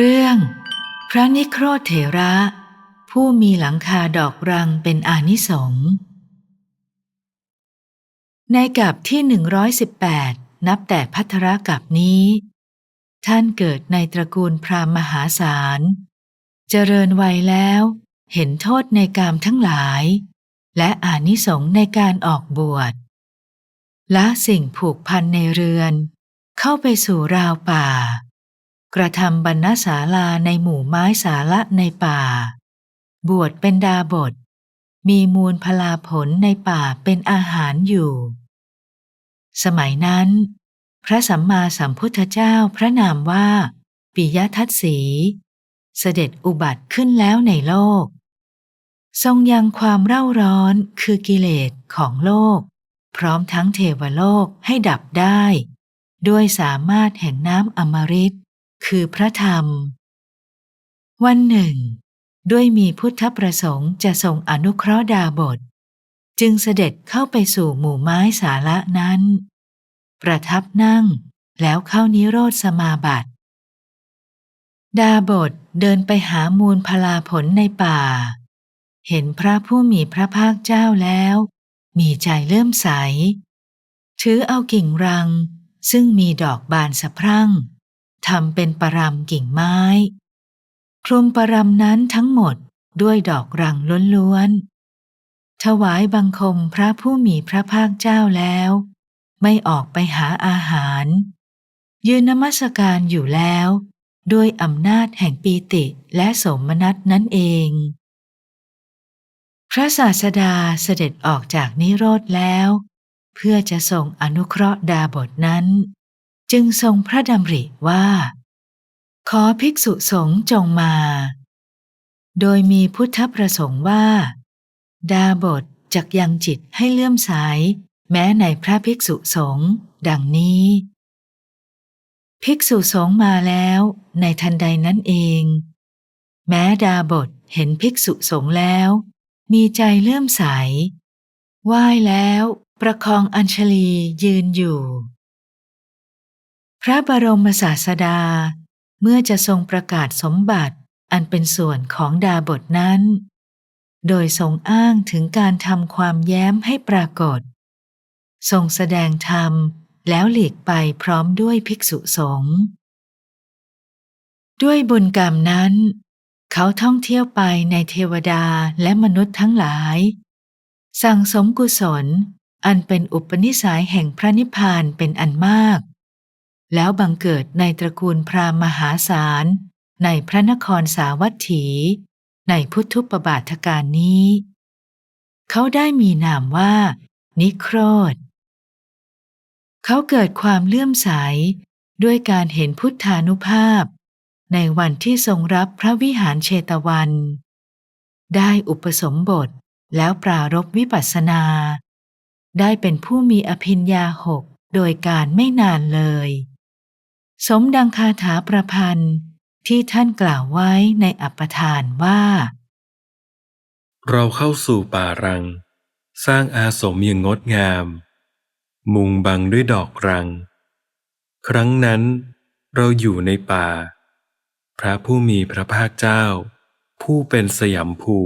เรื่อง พระนิโครธเถระ ผู้มีหลังคาดอกรังเป็นอานิสงส์ในกับที่ 118 นับแต่พัทรกับนี้ ท่านเกิดในตระกูลพราหมณ์มหาศาล เจริญวัยแล้ว เห็นโทษในกามทั้งหลาย และอานิสงส์ในการออกบวชละสิ่งผูกพันในเรือน เข้าไปสู่ราวป่า กระทำบรรณศาลาในหมู่ไม้สาละในป่า บวชเป็นดาบท มีมูลพลาผลในป่าเป็นอาหารอยู่ สมัยนั้น พระสัมมาสัมพุทธเจ้าพระนามว่าปิยทัตสี เสด็จอุบัติขึ้นแล้วในโลก ทรงยังความเร่าร้อนคือกิเลสของโลก พร้อมทั้งเทวโลกให้ดับได้ ด้วยสามารถแห่งน้ำอมฤต คือพระธรรม วันหนึ่ง ด้วยมีพุทธประสงค์จะทรงอนุเคราะห์ดาบท จึงเสด็จเข้าไปสู่หมู่ไม้สาระนั้น ประทับนั่งแล้วเข้านิโรธสมาบัติ ดาบทเดินไปหามูลพลาผลในป่า เห็นพระผู้มีพระภาคเจ้าแล้ว มีใจเลื่อมใส ถือเอากิ่งรังซึ่งมีดอกบานสะพรั่ง ทำเป็นปรำกิ่งไม้ คลุมประรำนั้นทั้งหมดด้วยดอกรังล้วนๆ ถวายบังคมพระผู้มีพระภาคเจ้าแล้ว ไม่ออกไปหาอาหาร ยืนนมัสการอยู่แล้ว ด้วยอำนาจแห่งปีติและสมนัตนั่นเอง พระศาสดาเสด็จออกจากนิโรธแล้ว เพื่อจะส่งอนุเคราะห์ดาบทนั้น จึงทรงพระดำริว่า ขอภิกษุสงฆ์จงมา โดยมีพุทธประสงค์ว่า ดาบทจักยังจิตให้เลื่อมใสแม้ในพระภิกษุสงฆ์ดังนี้ ภิกษุสงฆ์มาแล้วในทันใดนั้นเอง แม้ดาบทเห็นภิกษุสงฆ์แล้ว มีใจเลื่อมใสไหว้แล้วประคองอัญชลียืนอยู่ ระบรมศาสดา เมื่อจะทรงประกาศสมบัติอันเป็นส่วนของดาบทนั้น โดยทรงอ้างถึงการทำความแย้มให้ปรากฏ ทรงแสดงธรรมแล้วหลีกไปพร้อมด้วยภิกษุสงฆ์ด้วยบุญกรรมนั้น เขาท่องเที่ยวไปในเทวดาและมนุษย์ทั้งหลาย สั่งสมกุศลอันเป็นอุปนิสัยแห่งพระนิพพานเป็นอันมาก แล้วบังเกิดในตระกูลพราหมณ์มหาศาล ในพระนครสาวัตถี ในพุทธุปบาทการนี้ เขาได้มีนามว่า นิโครธ เขาเกิดความเลื่อมใสด้วยการเห็นพุทธานุภาพ ในวันที่ทรงรับพระวิหารเชตวัน ได้อุปสมบทแล้วปรารบวิปัสสนา ได้เป็นผู้มีอภิญญาหกโดยการไม่นานเลย สมดังคาถาประพันธ์ที่ท่านกล่าวไว้ในอัปปทานว่า เราเข้าสู่ป่ารัง สร้างอาสมอย่างงดงาม มุงบังด้วยดอกรัง ครั้งนั้นเราอยู่ในป่า พระผู้มีพระภาคเจ้า ผู้เป็นสยามภู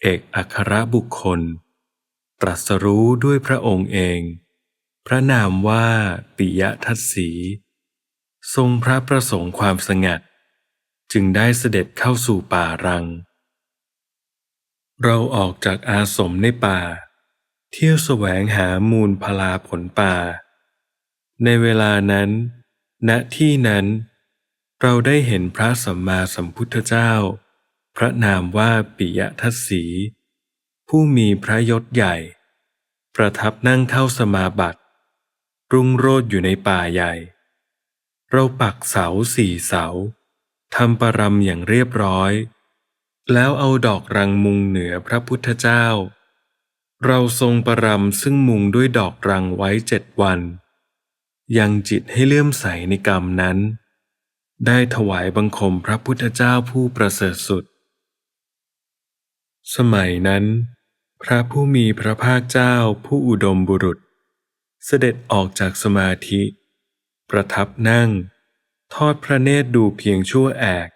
เอกอัครบุคคล ตรัสรู้ด้วยพระองค์เอง พระนามว่าปิยทัตสี ทรงพระประสงค์ความสงัด จึงได้เสด็จเข้าสู่ป่ารัง เราออกจากอาสมในป่า เที่ยวแสวงหามูลพลาผลป่า ในเวลานั้น ณที่นั้น เราได้เห็นพระสัมมาสัมพุทธเจ้า พระนามว่าปิยทัตสี ผู้มีพระยศใหญ่ ประทับนั่งเข้าสมาบัติ รุ่งโรจน์อยู่ในป่าใหญ่ เราปักเสาสี่เสาทำประรำอย่างเรียบร้อย แล้วเอาดอกรังมุงเหนือพระพุทธเจ้า เราทรงประรำซึ่งมุงด้วยดอกรังไว้เจ็ดวัน ยังจิตให้เลื่อมใสในกรรมนั้น ได้ถวายบังคมพระพุทธเจ้าผู้ประเสริฐสุด สมัยนั้น พระผู้มีพระภาคเจ้าผู้อุดมบุรุษ เสด็จออกจากสมาธิ ประทับนั่ง ทอดพระเนตรดูเพียงชั่วแอก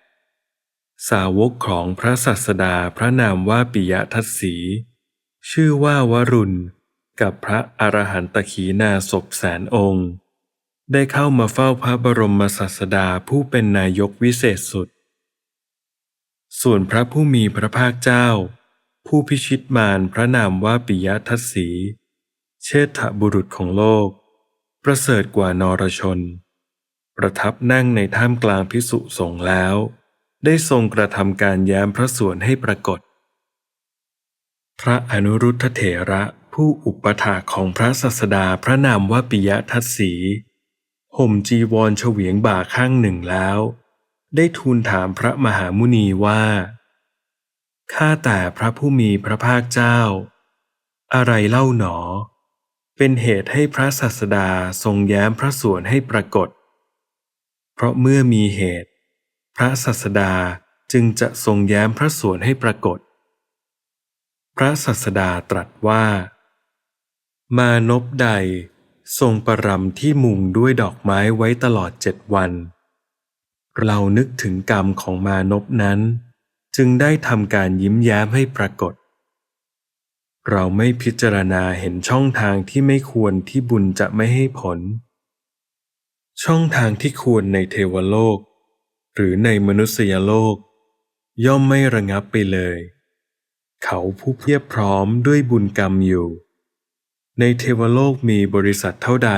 สาวกของพระสัสดาพระนามว่าปิยทัศสี ชื่อว่าวรุณ กับพระอรหันตขีนาศพแสนองค์ ได้เข้ามาเฝ้าพระบรมศาสดาผู้เป็นนายกวิเศษสุด ส่วนพระผู้มีพระภาคเจ้า ผู้พิชิตมารพระนามว่าปิยทัศสี เชษฐบุรุษของโลก ประเสริฐกว่านรชน ประทับนั่งในท่ามกลางพิสุสงแล้ว ได้ทรงกระทำการแย้มพระส่วนให้ปรากฏ พระอนุรุทธเถระผู้อุปถาของพระสัสดาพระนามว่าปิยทัศสีห่มจีวรเฉวียงบ่าข้างหนึ่งแล้ว ได้ทูลถามพระมหามุนีว่าข้าแต่พระผู้มีพระภาคเจ้า อะไรเล่าหนอ เป็นเหตุให้พระสัสดาทรงแย้มพระส่วนให้ปรากฏ เพราะเมื่อมีเหตุ พระสัสดาจึงจะทรงแย้มพระส่วนให้ปรากฏ พระสัสดาตรัสว่า มานพใดทรงประรำที่มุงด้วยดอกไม้ไว้ตลอดเจ็ดวัน เรานึกถึงกรรมของมานพนั้น จึงได้ทำการยิ้มแย้มให้ปรากฏ เราไม่พิจารณาเห็นช่องทางที่ไม่ควรที่บุญจะไม่ให้ผล ช่องทางที่ควรในเทวโลก หรือในมนุษยโลก ย่อมไม่ระงับไปเลย เขาผู้เพียบพร้อมด้วยบุญกรรมอยู่ ในเทวโลกมีบริษัทเท่าใด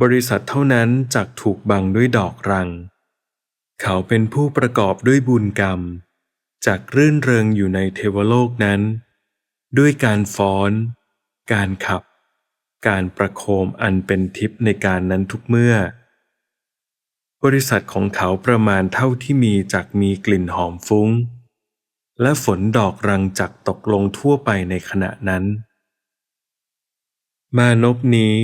บริษัทเท่านั้นจักถูกบังด้วยดอกรัง เขาเป็นผู้ประกอบด้วยบุญกรรมจากรื่นเริงอยู่ในเทวโลกนั้น ด้วยการฟ้อน การขับ การประโคมอันเป็นทิพย์ในการนั้นทุกเมื่อ บริษัทของเขาประมาณเท่าที่มีจักมีกลิ่นหอมฟุ้ง และฝนดอกรังจักตกลงทั่วไปในขณะนั้น มานพนี้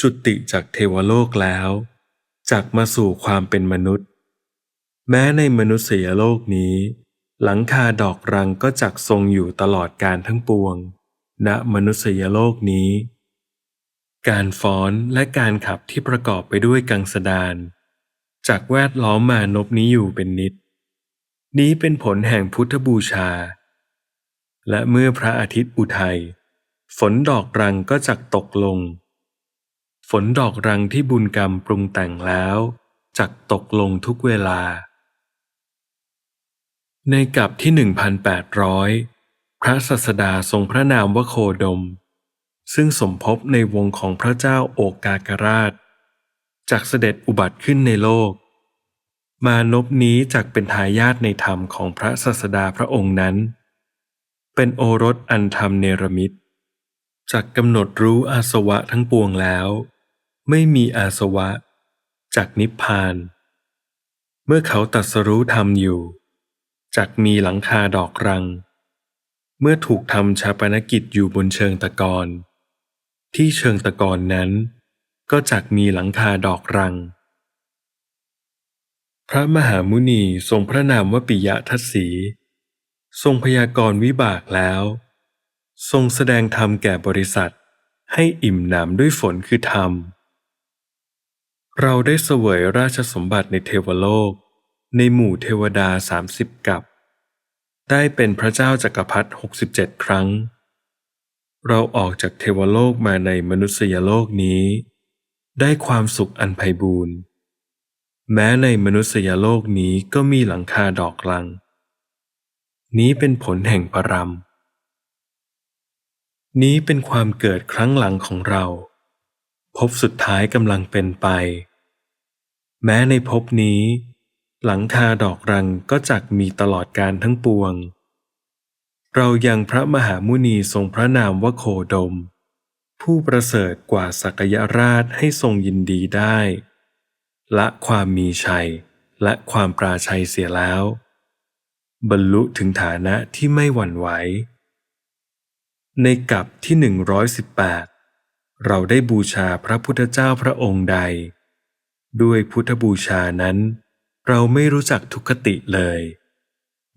จุติจากเทวโลกแล้วจักมาสู่ความเป็นมนุษย์ แม้ในมนุษยโลกนี้ หลังคาดอกรังก็จักทรงอยู่ตลอดการทั้งปวง ณมนุษยโลกนี้ การฟ้อนและการขับที่ประกอบไปด้วยกังสดานจากแวดล้อมมานพนี้อยู่เป็นนิด นี้เป็นผลแห่งพุทธบูชา และเมื่อพระอาทิตย์อุทัย ฝนดอกรังก็จักตกลง ฝนดอกรังที่บุญกรรมปรุงแต่งแล้วจักตกลงทุกเวลา ในกับที่ 1,800 พระสัสดาทรงพระนามวโคดม ซึ่งสมภพในวงของพระเจ้าโอกากราช จากเสด็จอุบัติขึ้นในโลก มานพนี้จักเป็นทายาทในธรรมของพระสัสดาพระองค์นั้น เป็นโอรสอันธรรมเนรมิตจักกำหนดรู้อาสวะทั้งปวงแล้ว ไม่มีอาสวะจากนิพพาน เมื่อเขาตัดสรู้ธรรมอยู่ จักมีหลังคาดอกรัง เมื่อถูกทำชาปนกิจอยู่บนเชิงตะกอนที่เชิงตะกอนนั้น ก็จักมีหลังคาดอกรัง พระมหามุนีทรงพระนามว่าปิยทัศสี ทรงพยากรณ์วิบากแล้ว ทรงแสดงธรรมแก่บริษัทให้อิ่มหนำด้วยฝนคือธรรม เราได้เสวยราชสมบัติในเทวโลก ในหมู่เทวดาสามสิบกับ ได้เป็นพระเจ้าจักรพรรดิหกสิบเจ็ดครั้ง เราออกจากเทวโลกมาในมนุษยโลกนี้ ได้ความสุขอันไพบูรณ์ แม้ในมนุษยโลกนี้ก็มีหลังคาดอกลัง นี้เป็นผลแห่งปรมนี้เป็นความเกิดครั้งหลังของเรา พบสุดท้ายกำลังเป็นไป แม้ในภพนี้ หลังคาดอกรังก็จักมีตลอดการทั้งปวง เรายังพระมหามุนีทรงพระนามว่าโคดม ผู้ประเสริฐกว่าสักยราชให้ทรงยินดีได้ ละความมีชัยและความปราชัยเสียแล้ว บรรลุถึงฐานะที่ไม่หวั่นไหว ในกับที่หนึ่งร้อยสิบแปดเราได้บูชาพระพุทธเจ้าพระองค์ใด ด้วยพุทธบูชานั้น เราไม่รู้จักทุกขติเลย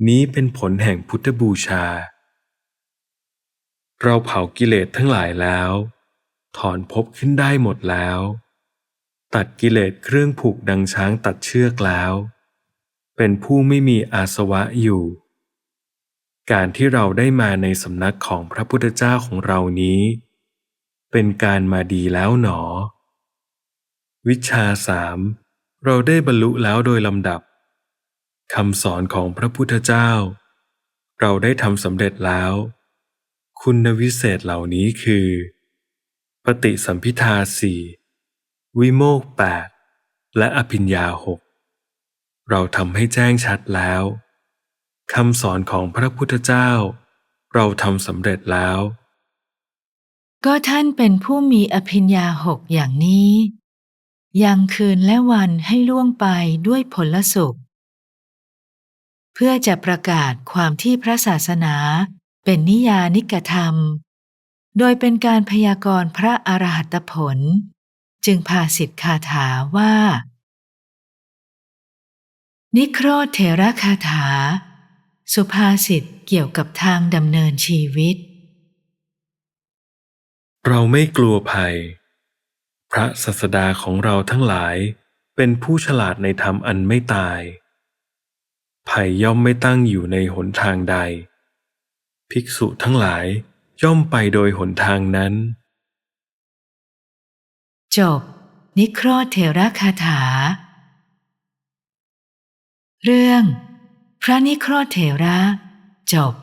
นี้เป็นผลแห่งพุทธบูชา เราเผากิเลสทั้งหลายแล้ว ถอนภพขึ้นได้หมดแล้ว ตัดกิเลสเครื่องผูกดังช้างตัดเชือกแล้ว เป็นผู้ไม่มีอาสวะอยู่ การที่เราได้มาในสำนักของพระพุทธเจ้าของเรานี้ เป็นการมาดีแล้วหนอ วิชาสาม เราได้บรรลุแล้วโดยลำดับคำสอนของพระพุทธเจ้า เราได้ทำสำเร็จแล้ว คุณวิเศษเหล่านี้คือ ปฏิสัมพิทาสี่วิโมกแปดและอภิญญาหกเราทำให้แจ้งชัดแล้วคำสอนของพระพุทธเจ้า เราทำสำเร็จแล้ว ก็ท่านเป็นผู้มีอภิญญาหกอย่างนี้ ยังคืนและวันให้ล่วงไปด้วยผลสุข เพื่อจะประกาศความที่พระศาสนาเป็นนิยานิกธรรม โดยเป็นการพยากรณ์พระอรหัตผล จึงพาสิทธคาถาว่า นิโครธเถระคาถา สุภาษิตเกี่ยวกับทางดำเนินชีวิต เราไม่กลัวภัย พระศาสดาของเราทั้งหลายเป็นผู้ฉลาดในธรรมอันไม่ตายภัยย่อมไม่ตั้งอยู่ในหนทางใด ภิกษุทั้งหลายย่อมไปโดยหนทางนั้น จบ นิครธเถระคาถา เรื่อง พระนิครธเถระ จบ